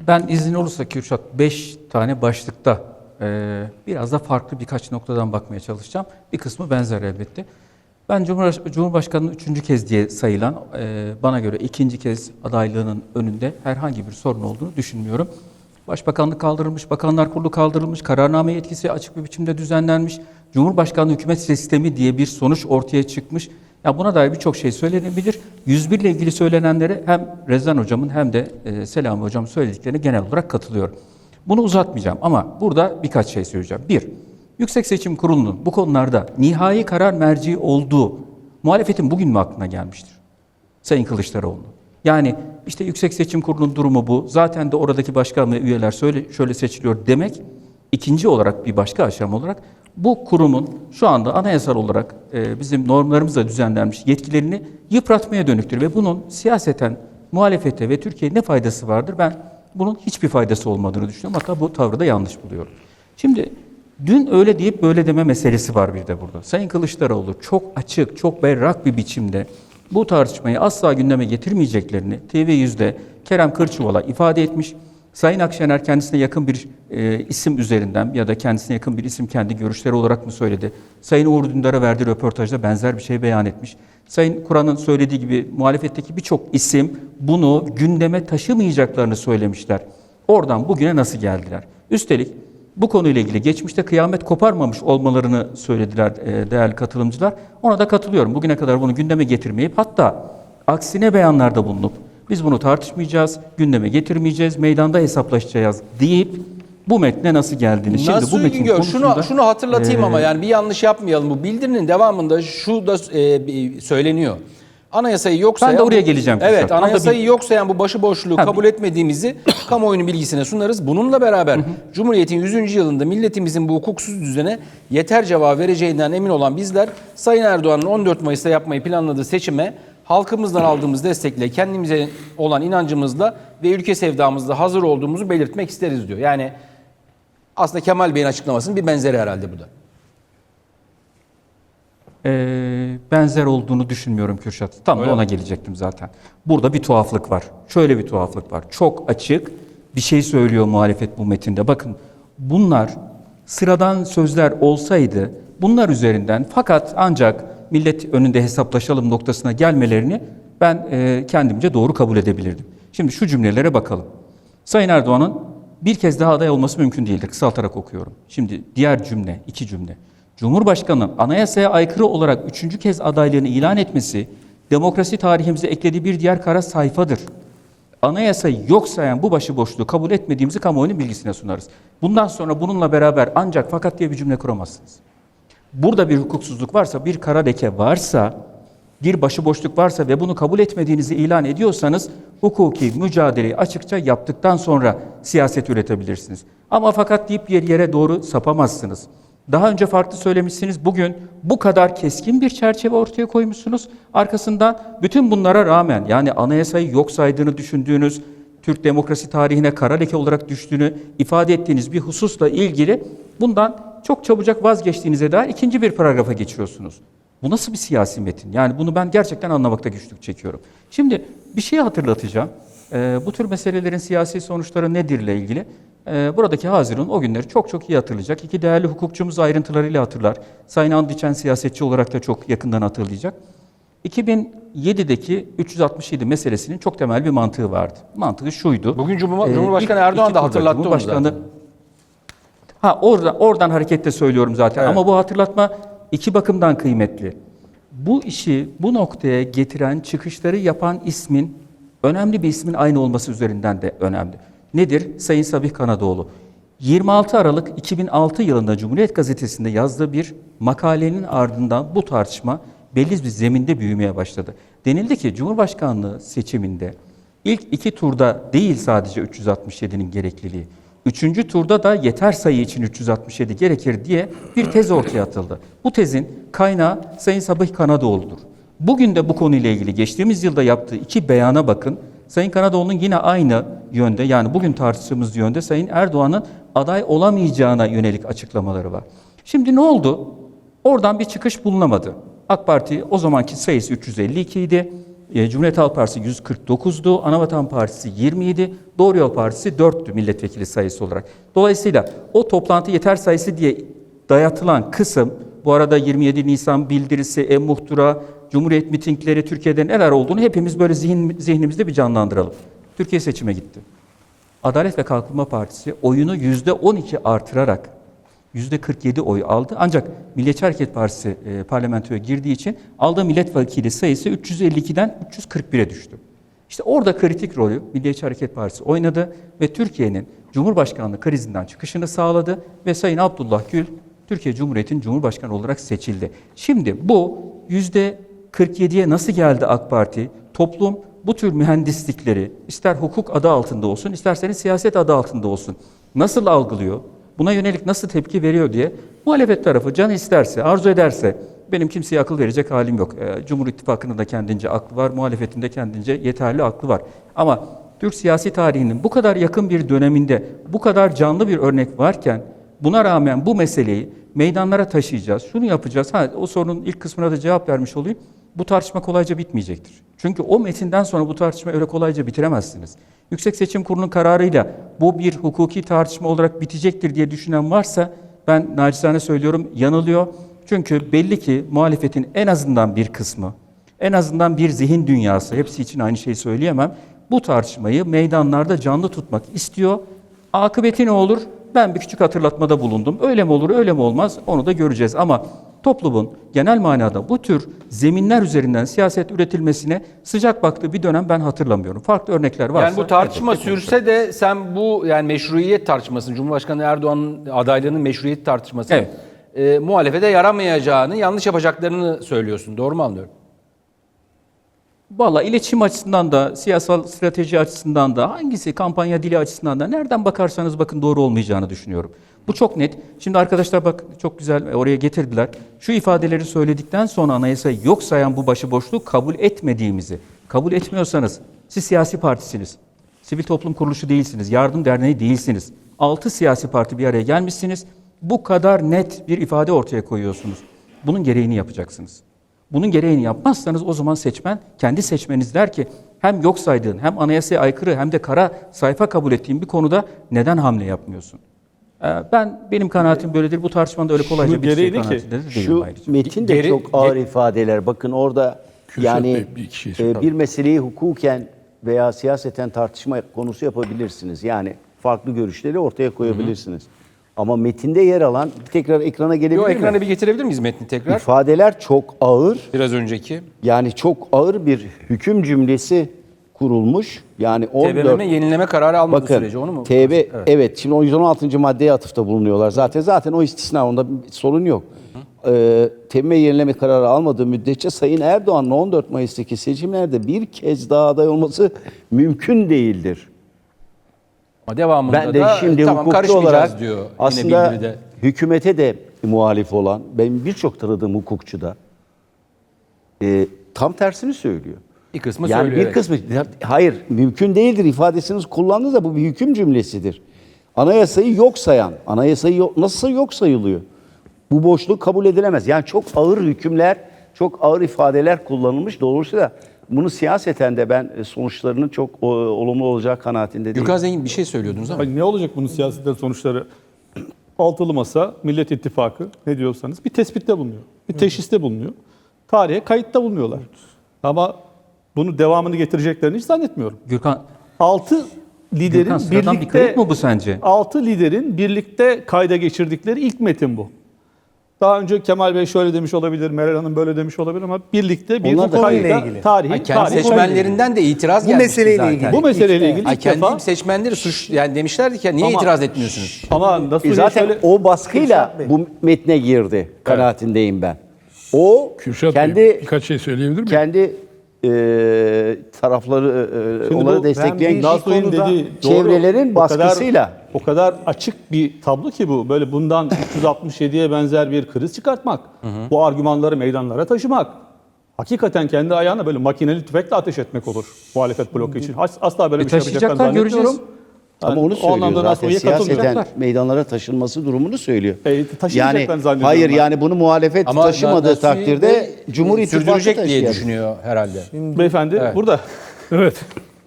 Ben izin olursa Kürşat 5 tane başlıkta e, biraz da farklı birkaç noktadan bakmaya çalışacağım. Bir kısmı benzer elbette. Ben Cumhurbaş- Cumhurbaşkanı'nın üçüncü kez diye sayılan, e, bana göre ikinci kez adaylığının önünde herhangi bir sorun olduğunu düşünmüyorum. Başbakanlık kaldırılmış, Bakanlar Kurulu kaldırılmış, kararname yetkisi açık bir biçimde düzenlenmiş, Cumhurbaşkanlığı hükümet sistemi diye bir sonuç ortaya çıkmış. Ya buna dair birçok şey söylenebilir. 101 ile ilgili söylenenlere hem Rezan hocamın hem de e, Selami hocamın söylediklerine genel olarak katılıyorum. Bunu uzatmayacağım ama burada birkaç şey söyleyeceğim. Bir, Yüksek Seçim Kurulu'nun bu konularda nihai karar merci olduğu muhalefetin bugün mü aklına gelmiştir? Sayın Kılıçdaroğlu. Yani işte Yüksek Seçim Kurulu'nun durumu bu. Zaten de oradaki başkan ve üyeler şöyle, şöyle seçiliyor demek. ikinci olarak bir başka aşama olarak bu kurumun şu anda anayasal olarak e, bizim normlarımızla düzenlenmiş yetkilerini yıpratmaya dönüktür. Ve bunun siyaseten muhalefete ve Türkiye'ye ne faydası vardır? Ben bunun hiçbir faydası olmadığını düşünüyorum. Hatta bu tavrı da yanlış buluyorum. Şimdi Dün öyle deyip böyle deme meselesi var bir de burada. Sayın Kılıçdaroğlu çok açık, çok berrak bir biçimde bu tartışmayı asla gündeme getirmeyeceklerini TV100'de Kerem Kırçuval'a ifade etmiş. Sayın Akşener kendisine yakın bir e, isim üzerinden ya da kendisine yakın bir isim kendi görüşleri olarak mı söyledi? Sayın Uğur Dündar'a verdiği röportajda benzer bir şey beyan etmiş. Sayın Kur'an'ın söylediği gibi muhalefetteki birçok isim bunu gündeme taşımayacaklarını söylemişler. Oradan bugüne nasıl geldiler? Üstelik bu konuyla ilgili geçmişte kıyamet koparmamış olmalarını söylediler e, değerli katılımcılar. Ona da katılıyorum. Bugüne kadar bunu gündeme getirmeyip hatta aksine beyanlarda bulunup biz bunu tartışmayacağız, gündeme getirmeyeceğiz, meydanda hesaplaşacağız deyip bu metne nasıl geldiğini. Şimdi Nasıl bu metin Güngör? Şunu, şunu hatırlatayım e, ama yani bir yanlış yapmayalım. Bu bildirinin devamında şu da e, söyleniyor. Anayasayı yok Ben de sayan... oraya geleceğim. Evet, da anayasayı yok sayan bu başıboşluğu Ha, kabul etmediğimizi kamuoyunun bilgisine sunarız. Bununla beraber Cumhuriyet'in 100. yılında milletimizin bu hukuksuz düzene yeter cevap vereceğinden emin olan bizler Sayın Erdoğan'ın 14 Mayıs'ta yapmayı planladığı seçime halkımızdan aldığımız destekle, kendimize olan inancımızla ve ülke sevdamızla hazır olduğumuzu belirtmek isteriz diyor. Yani aslında Kemal Bey'in açıklamasının bir benzeri herhalde bu da. e, benzer olduğunu düşünmüyorum Kürşat. Tam Öyle da ona mi? gelecektim zaten. Burada bir tuhaflık var. Şöyle bir tuhaflık var. Çok açık bir şey söylüyor muhalefet bu metinde. Bakın bunlar sıradan sözler olsaydı bunlar üzerinden fakat ancak millet önünde hesaplaşalım noktasına gelmelerini ben e, kendimce doğru kabul edebilirdim. Şimdi şu cümlelere bakalım. Sayın Erdoğan'ın bir kez daha aday olması mümkün değildir. Kısaltarak okuyorum. Şimdi diğer cümle, iki cümle. Cumhurbaşkanı'nın anayasaya aykırı olarak üçüncü kez adaylığını ilan etmesi, demokrasi tarihimize eklediği bir diğer kara sayfadır. Anayasayı yok sayan bu başıboşluğu kabul etmediğimizi kamuoyunun bilgisine sunarız. Bundan sonra bununla beraber ancak fakat diye bir cümle kuramazsınız. Burada bir hukuksuzluk varsa, bir kara leke varsa, bir başıboşluk varsa ve bunu kabul etmediğinizi ilan ediyorsanız hukuki mücadeleyi açıkça yaptıktan sonra siyaset üretebilirsiniz. Ama fakat deyip yer yere doğru sapamazsınız. Daha önce farklı söylemişsiniz. Bugün bu kadar keskin bir çerçeve ortaya koymuşsunuz. Arkasından bütün bunlara rağmen yani anayasayı yok saydığını düşündüğünüz, Türk demokrasi tarihine kara leke olarak düştüğünü ifade ettiğiniz bir hususla ilgili bundan çok çabucak vazgeçtiğinize dair ikinci bir paragrafa geçiyorsunuz. Bu nasıl bir siyasi metin? Yani bunu ben gerçekten anlamakta güçlük çekiyorum. Şimdi bir şey hatırlatacağım. Ee, bu tür meselelerin siyasi sonuçları nedirle ilgili. Ee, buradaki Hazirun o günleri çok çok iyi hatırlayacak. İki değerli hukukçumuz ayrıntılarıyla hatırlar. Sayın Andiçen siyasetçi olarak da çok yakından hatırlayacak. 2007'deki 367 meselesinin çok temel bir mantığı vardı. Mantığı şuydu. Bugün Ee, Cumhurbaşkanı Erdoğan da hatırlattı onu zaten. Ha orada oradan hareketle söylüyorum zaten Evet. ama bu hatırlatma iki bakımdan kıymetli. Bu işi bu noktaya getiren, çıkışları yapan ismin önemli bir ismin aynı olması üzerinden de önemli. Nedir? Sayın Sabih Kanadoğlu. 26 Aralık 2006 yılında Cumhuriyet Gazetesi'nde yazdığı bir makalenin ardından bu tartışma belli bir zeminde büyümeye başladı. Denildi ki Cumhurbaşkanlığı seçiminde ilk iki turda değil sadece 367'nin gerekliliği, Üçüncü turda da yeter sayı için 367 gerekir diye bir tez ortaya atıldı. Bu tezin kaynağı Sayın Sabih Kanadoğlu'dur. Bugün de bu konuyla ilgili geçtiğimiz yılda yaptığı iki beyana bakın. Sayın Kanadoğlu'nun yine aynı yönde yani bugün tartıştığımız yönde Sayın Erdoğan'ın aday olamayacağına yönelik açıklamaları var. Şimdi ne oldu? Oradan bir çıkış bulunamadı. AK Parti o zamanki sayısı 352 idi. E, Cumhuriyet Halk Partisi 149'du, Anavatan Partisi 27, Doğru Yol Partisi 4'tü milletvekili sayısı olarak. Dolayısıyla o toplantı yeter sayısı diye dayatılan kısım, bu arada 27 Nisan bildirisi, e-muhtıra, Cumhuriyet mitingleri, Türkiye'de neler olduğunu hepimiz böyle zihin, zihnimizde bir canlandıralım. Türkiye seçime gitti. Adalet ve Kalkınma Partisi oyunu %12 artırarak %47 oy aldı. Ancak Milliyetçi Hareket Partisi e, parlamentoya girdiği için aldığı milletvekili sayısı 352'den 341'e düştü. İşte orada kritik rolü Milliyetçi Hareket Partisi oynadı ve Türkiye'nin Cumhurbaşkanlığı krizinden çıkışını sağladı ve Sayın Abdullah Gül Türkiye Cumhuriyeti'nin Cumhurbaşkanı olarak seçildi. Şimdi bu %47'ye nasıl geldi AK Parti? Toplum bu tür mühendislikleri ister hukuk adı altında olsun isterseniz siyaset adı altında olsun nasıl algılıyor? Buna yönelik nasıl tepki veriyor diye muhalefet tarafı can isterse, arzu ederse benim kimseye akıl verecek halim yok. Ee, Cumhur İttifakı'nın da kendince aklı var, muhalefetin de kendince yeterli aklı var. Ama Türk siyasi tarihinin bu kadar yakın bir döneminde bu kadar canlı bir örnek varken buna rağmen bu meseleyi meydanlara taşıyacağız, şunu yapacağız. Ha, o sorunun ilk kısmına da cevap vermiş olayım. Bu tartışma kolayca bitmeyecektir. Çünkü o metinden sonra bu tartışma öyle kolayca bitiremezsiniz. Yüksek Seçim Kurulu'nun kararıyla bu bir hukuki tartışma olarak bitecektir diye düşünen varsa ben naçizane söylüyorum yanılıyor. Çünkü belli ki muhalefetin en azından bir kısmı, en azından bir zihin dünyası, hepsi için aynı şeyi söyleyemem, bu tartışmayı meydanlarda canlı tutmak istiyor. Akıbeti ne olur? Ben bir küçük hatırlatmada bulundum. Öyle mi olur, öyle mi olmaz? Onu da göreceğiz. Ama toplumun genel manada bu tür zeminler üzerinden siyaset üretilmesine sıcak baktığı bir dönem ben hatırlamıyorum. Farklı örnekler varsa. Yani bu tartışma konuşuruz. sürse de sen bu yani meşruiyet tartışmasını, Cumhurbaşkanı Erdoğan'ın adaylığının meşruiyet tartışmasını Evet. e, muhalefete yaramayacağını, yanlış yapacaklarını söylüyorsun. Doğru mu anlıyorum? Valla iletişim açısından da, siyasal strateji açısından da, hangisi kampanya dili açısından da nereden bakarsanız bakın doğru olmayacağını düşünüyorum. Bu çok net. Şimdi arkadaşlar bak çok güzel oraya getirdiler. Şu ifadeleri söyledikten sonra anayasayı yok sayan bu başıboşluğu kabul etmediğimizi, kabul etmiyorsanız siz siyasi partisiniz. Sivil toplum kuruluşu değilsiniz, yardım derneği değilsiniz. Altı siyasi parti bir araya gelmişsiniz. Bu kadar net bir ifade ortaya koyuyorsunuz. Bunun gereğini yapacaksınız. Bunun gereğini yapmazsanız o zaman seçmen kendi seçmeniz der ki hem yok saydığın hem anayasaya aykırı hem de kara sayfa kabul ettiğin bir konuda neden hamle yapmıyorsun? Ee, Ben benim kanaatim böyledir. Bu tartışmanın da öyle kolayca Şunu biteceği gereğini ki, kanaatinde de değilim Şu ayrıca. metin de Geri- çok ağır ge- ifadeler. Bakın orada Kürşat yani Bey, bir iki şey e, bir meseleyi hukuken veya siyaseten tartışma konusu yapabilirsiniz. Yani farklı görüşleri ortaya koyabilirsiniz. Ama metinde yer alan tekrar ekrana gelebilir Yo mi? ekrana bir getirebilir miyiz metni tekrar? İfadeler çok ağır. Biraz önceki. Yani çok ağır bir hüküm cümlesi kurulmuş. Yani 14 TBMM yenileme kararı almadığı Bakın sürece onu mu? TB evet. şimdi o 116. maddeye atıfta bulunuyorlar. Zaten zaten o istisna onda sorun yok. Ee, TBMM yenileme kararı almadığı müddetçe Sayın Erdoğan'ın 14 Mayıs'taki seçimlerde bir kez daha aday olması mümkün değildir. Ama devamında Ben de da şimdi tamam hukukçu olarak diyor yine aslında bildiride. hükümete de muhalif olan benim birçok tanıdığım hukukçu da e, tam tersini söylüyor. Bir kısmı yani söylüyor. bir evet. kısmı hayır mümkün değildir ifadesiniz kullandınız da bu bir hüküm cümlesidir. Anayasayı yok sayan, anayasayı yok, nasıl yok sayılıyor? Bu boşluk kabul edilemez. Yani çok ağır hükümler, çok ağır ifadeler kullanılmış. Dolayısıyla bunu siyaseten de ben e, sonuçlarının çok o, olumlu olacağı kanaatinde değilim. Gürkan Zengin bir şey söylüyordunuz ama. Bak ne olacak bunun siyasetten sonuçları? Altılı masa, Millet İttifakı ne diyorsanız bir tespitte bulunuyor. Bir teşhiste bulunuyor. Tarihe kayıtta bulunuyorlar. Ama bunu devamını getireceklerini hiç zannetmiyorum. Gürkan, Altı liderin Gürkan sıradan bir birlikte kayıp mı bu sence? Altı liderin birlikte kayda geçirdikleri ilk metin bu. Daha önce Kemal Bey şöyle demiş olabilir, Meral Hanım böyle demiş olabilir ama birlikte bir Onlar da kayda, konuyla ilgili. tarihi, Ay, kendi tarihi seçmenlerinden de itiraz Bu gelmişti meseleyle zaten. ilgili. Bu meseleyle ilgili Ay, ilk kendi defa seçmenleri suç yani demişlerdi ki niye Ama- itiraz etmiyorsunuz? ama nasıl E zaten şöyle o baskıyla bu metne girdi kanaatindeyim ben. O Kürşat kendi Bey birkaç şey söyleyebilir miyim? kendi e, tarafları e, Şimdi onları bu- destekleyen konuda dediği doğru. çevrelerin O kadar- baskısıyla. o kadar açık bir tablo ki bu. Böyle bundan 367'ye benzer bir kriz çıkartmak. Bu argümanları meydanlara taşımak. Hakikaten kendi ayağına böyle makineli tüfekle ateş etmek olur muhalefet bloku için. As- Asla böyle E, bir şey yapacaklarını zannetmiyorum. göreceğiz. Ama Yani onu o söylüyor anlamda zaten siyaseten katılmayacaklar. meydanlara taşınması durumunu söylüyor. E, yani zannediyorum hayır ben. yani bunu muhalefet Ama taşımadığı takdirde Cumhur İttifakı sürdürecek diye taşıyacak. düşünüyor herhalde. Beyefendi Evet. burada. Evet.